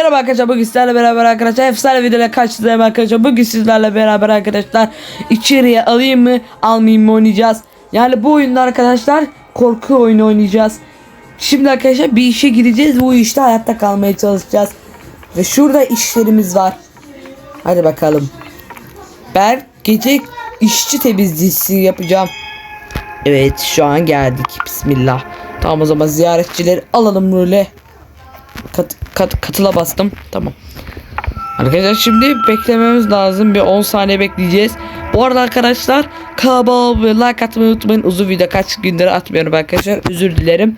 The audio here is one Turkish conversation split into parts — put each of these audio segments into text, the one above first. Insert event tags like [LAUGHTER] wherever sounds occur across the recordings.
Merhaba arkadaşlar bugün sizlerle beraber arkadaşlar efsane videoyla karşınızdayım arkadaşlar. Bugün sizlerle beraber arkadaşlar içeriye alayım mı almayayım mı oynayacağız. Yani bu oyunda arkadaşlar korku oyunu oynayacağız. Şimdi arkadaşlar bir işe gireceğiz bu işte hayatta kalmaya çalışacağız. Ve şurada işlerimiz var. Hadi bakalım. Ben gece işçi temizliği yapacağım. Evet şu an geldik. Bismillah. Tamam o zaman ziyaretçileri alalım böyle. Kat, kat, katıla bastım. Tamam. Arkadaşlar şimdi beklememiz lazım. Bir 10 saniye bekleyeceğiz. Bu arada arkadaşlar kanalıma ve like atmayı unutmayın. Uzun video kaç gündür atmıyorum arkadaşlar. Özür dilerim.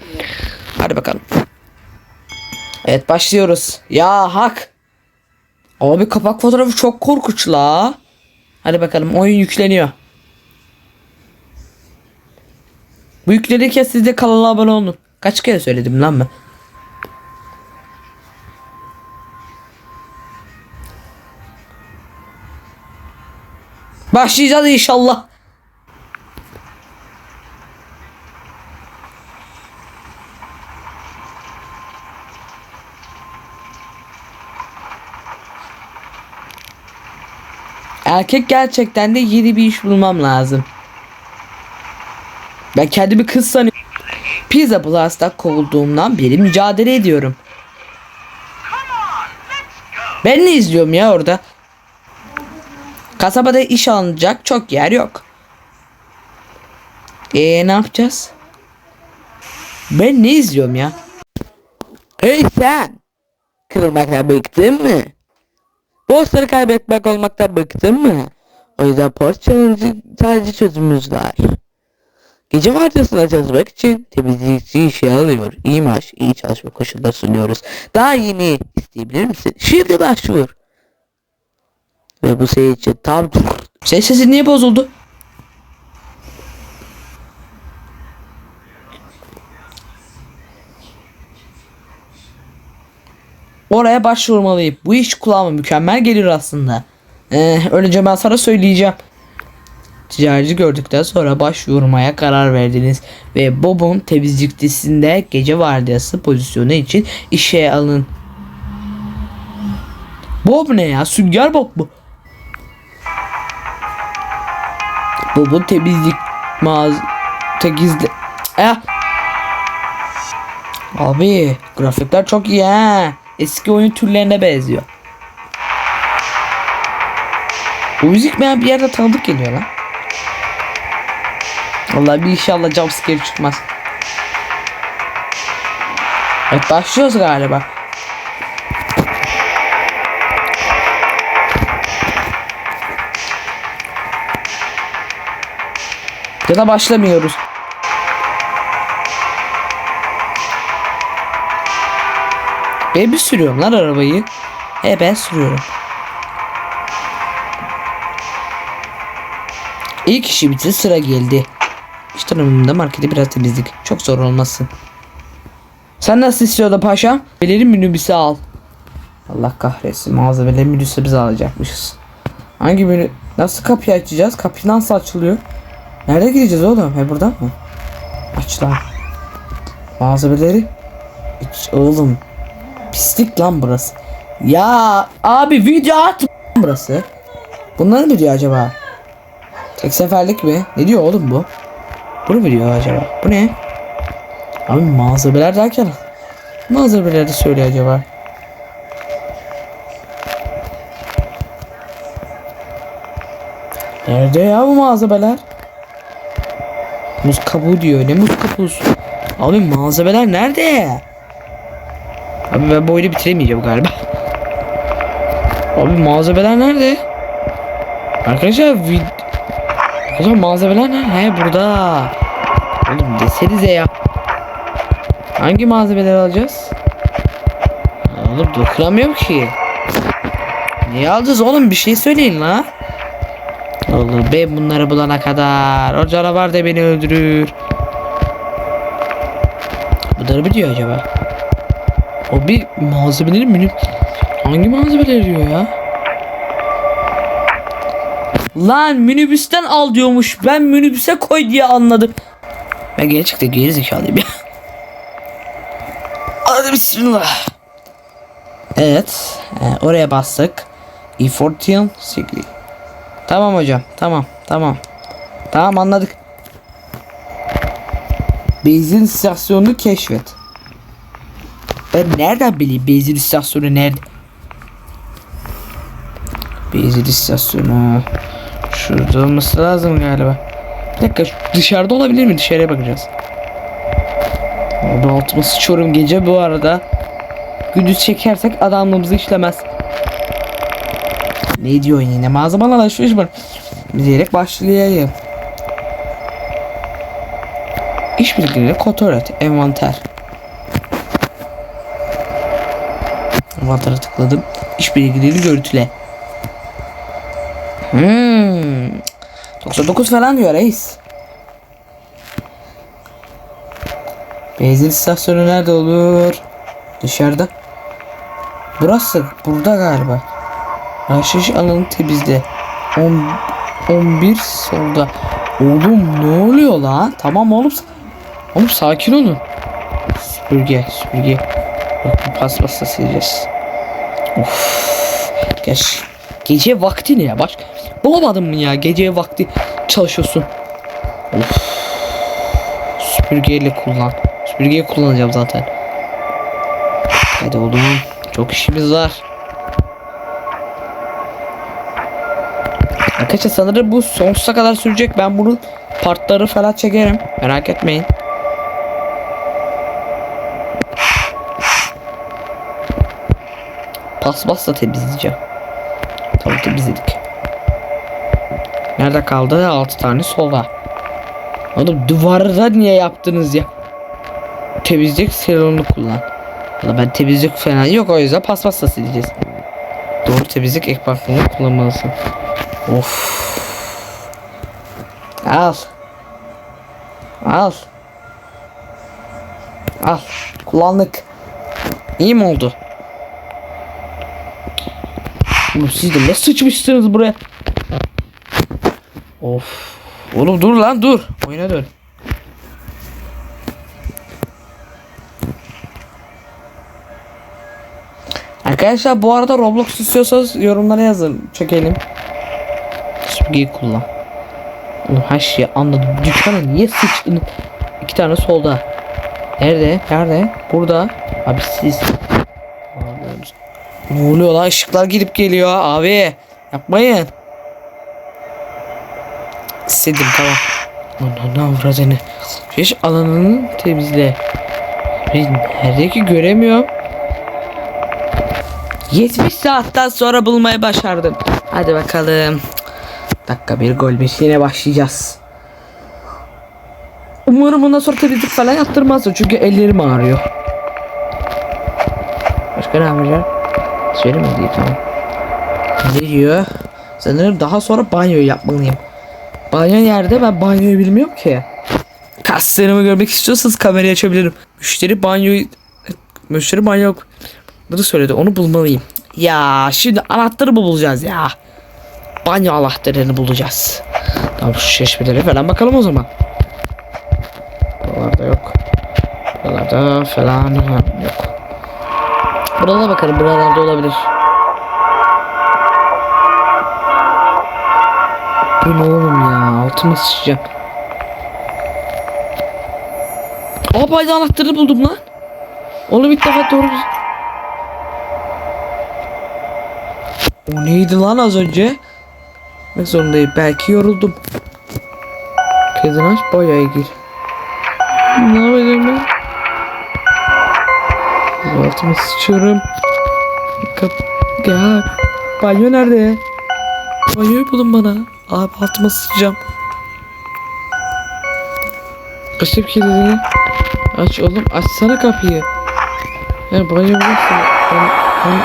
Hadi bakalım. Evet başlıyoruz. Ya hak. Abi kapak fotoğrafı çok korkunç la. Hadi bakalım oyun yükleniyor. Bu yüklenirken siz de kanala abone olun. Kaç kere söyledim lan ben. Başlayacağız inşallah. Erkek gerçekten de yeni bir iş bulmam lazım. Ben kendimi kız sanıyorum. Pizza Blast'ta kovulduğumdan beri mücadele ediyorum. Ben ne izliyorum ya orada? Kasabada iş alınacak çok yer yok. Eee ne yapacağız? Ben ne izliyorum ya? Hey sen! Kırılmaktan bıktın mı? Bossları kaybetmek olmaktan bıktın mı? O yüzden post challenge sadece çözümümüz var. Gece vardiyasına çalışmak için temizlikçi işe alıyor. İyi maaş, iyi çalışma koşulları sunuyoruz. Daha yeni isteyebilir misin? Şimdi başvur. Ve bu senin için tam Ses sesi niye bozuldu? Oraya başvurmalıyım. Bu iş kulağıma mükemmel gelir aslında. Ee, önce ben sana söyleyeceğim. Ticareti gördükten sonra başvurmaya karar verdiniz ve Bob'un temizlikçisinde gece vardiyası pozisyonu için işe alın. Bob ne ya? Sünger Bob bu. Bob'un temizlik mağaz temizle eh. Abi grafikler çok iyi ha. Eski oyun türlerine benziyor. Bu müzik bana bir yerde tanıdık geliyor lan. Vallahi bir inşallah jumpscare çıkmaz. Evet başlıyoruz galiba. Ya da başlamıyoruz. Ben mi sürüyorum lan arabayı? He ben sürüyorum. İlk işi bitti sıra geldi. İşte önümde marketi biraz temizlik. Çok zor olmasın. Sen nasıl istiyordun paşam? Beleri minibüse al. Allah kahretsin malzemeleri minibüse biz alacakmışız. Hangi menü? Nasıl kapıyı açacağız? Kapı nasıl açılıyor? Nerede gideceğiz oğlum? He buradan mı? Aç lan. Malzemeleri. Hiç oğlum. Pislik lan burası. Ya abi video at burası. Bunları mı diyor acaba? Tek seferlik mi? Ne diyor oğlum bu? Bunu mu diyor acaba? Bu ne? Abi malzemeler derken malzemeleri söylüyor acaba? Nerede ya bu malzemeler? Muz kabuğu diyor. Ne muz kabuğu? Abi malzemeler nerede? Abi ben bu oyunu bitiremeyeceğim galiba. Abi malzemeler nerede? Arkadaşlar vid... Arkadaşlar malzemeler nerede? He burada. Oğlum desenize ya. Hangi malzemeleri alacağız? Oğlum dokuramıyorum ki. Niye alacağız oğlum bir şey söyleyin la. Oğlum ben bunları bulana kadar o canavar da beni öldürür. Bunları mı diyor acaba? O bir malzemeleri mi? Hangi malzemeleri diyor ya? Lan minibüsten al diyormuş. Ben minibüse koy diye anladım. Ben gerçekten geri zekalıyım ya. [LAUGHS] Hadi bismillah. Evet. e, oraya bastık. E14 Sigli. Tamam hocam. Tamam. Tamam. Tamam anladık. Benzin istasyonunu keşfet. Ben nereden bileyim benzin istasyonu nerede? Benzin istasyonu. Şurada olması lazım galiba. Bir dakika dışarıda olabilir mi? Dışarıya bakacağız. Orada altıma sıçıyorum gece bu arada. Gündüz çekersek adamlığımızı işlemez. Ne diyorsun yine? Malzemeler alışveriş var. Diyerek başlayayım. İşbirliğiyle kontrol et. Envanter. Envantere tıkladım. İşbirliğiyle görüntüle. Hmm. 99 falan diyor reis. Benzin istasyonu nerede olur? Dışarıda. Burası. Burada galiba. Raşiş alanı temizle. 10 11 solda. Oğlum ne oluyor lan? Tamam oğlum. Oğlum sakin olun. Süpürge, süpürge. Bak bu paspasla sileceğiz. Of. Geç. Gece vakti ne ya? Baş bulamadın mı ya? Gece vakti çalışıyorsun. Of. Süpürgeyle kullan. Süpürgeyi kullanacağım zaten. Hadi oğlum. Çok işimiz var. Arkadaşlar sanırım bu sonsuza kadar sürecek. Ben bunun partları falan çekerim. Merak etmeyin. Paspasla temizleyeceğim. Tamam temizledik. Nerede kaldı? 6 tane solda. Oğlum duvarda niye yaptınız ya? Temizlik serumunu kullan. Valla ben temizlik falan yok o yüzden paspasla sileceğiz. Doğru temizlik ek parfümünü kullanmalısın. Of. Al. Al. Al. Kullandık. İyi mi oldu? Oğlum siz de ne sıçmışsınız buraya? Of. Oğlum dur lan dur. Oyuna dön. Arkadaşlar bu arada Roblox istiyorsanız yorumlara yazın. Çekelim. Süpürgeyi kullan. Oğlum her şeyi anladım. Dükkana niye sıçtın? İki tane solda. Nerede? Nerede? Burada. Abi siz. Ne oluyor lan? Işıklar gidip geliyor abi. Yapmayın. İstedim tamam. Ne avradını. Fiş alanını temizle. Nerede ki göremiyorum. 70 saatten sonra bulmayı başardım. Hadi bakalım. Dakika bir gol bir yine başlayacağız. Umarım ondan sonra temizlik falan yaptırmazlar çünkü ellerim ağrıyor. Başka ne yapacağım? Söyleme diye tamam. Ne diyor? Sanırım daha sonra banyo yapmalıyım. Banyo nerede? Ben banyoyu bilmiyorum ki. Kaslarımı görmek istiyorsanız kamerayı açabilirim. Müşteri banyoyu... Müşteri banyo. Bunu söyledi. Onu bulmalıyım. Ya şimdi anahtarı mı bulacağız ya? Banyo anahtarını bulacağız. Tamam şu çeşmelere falan bakalım o zaman. Buralarda yok. Buralarda falan yok. Buralara bakalım. Buralarda olabilir. Bu ne oğlum ya? Altıma sıçacağım. Aa banyo anahtarını buldum lan. Oğlum ilk defa doğru O neydi lan az önce? Ne zorundayım. Belki yoruldum. Kedin aç boyaya gir. Ne yapacağım ben? Altıma sıçıyorum. Kap ya. Banyo nerede? Banyoyu bulun bana. Abi altıma sıçacağım. Açıp kilidini. Aç oğlum açsana kapıyı. Ya banyo bulursun. Ben, ben...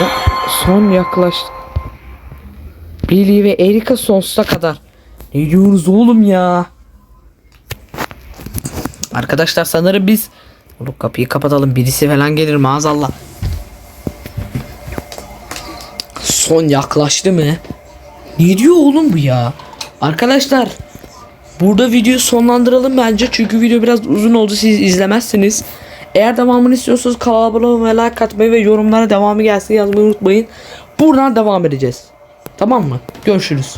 Ya son yaklaştı. Billy ve Erika sonsuza kadar. Ne diyoruz oğlum ya? Arkadaşlar sanırım biz Oğlum kapıyı kapatalım birisi falan gelir maazallah. Son yaklaştı mı? Ne diyor oğlum bu ya? Arkadaşlar burada videoyu sonlandıralım bence çünkü video biraz uzun oldu siz izlemezsiniz. Eğer devamını istiyorsanız kanala abone olmayı, like atmayı ve yorumlara devamı gelsin yazmayı unutmayın. Buradan devam edeceğiz. Tamam mı? Görüşürüz.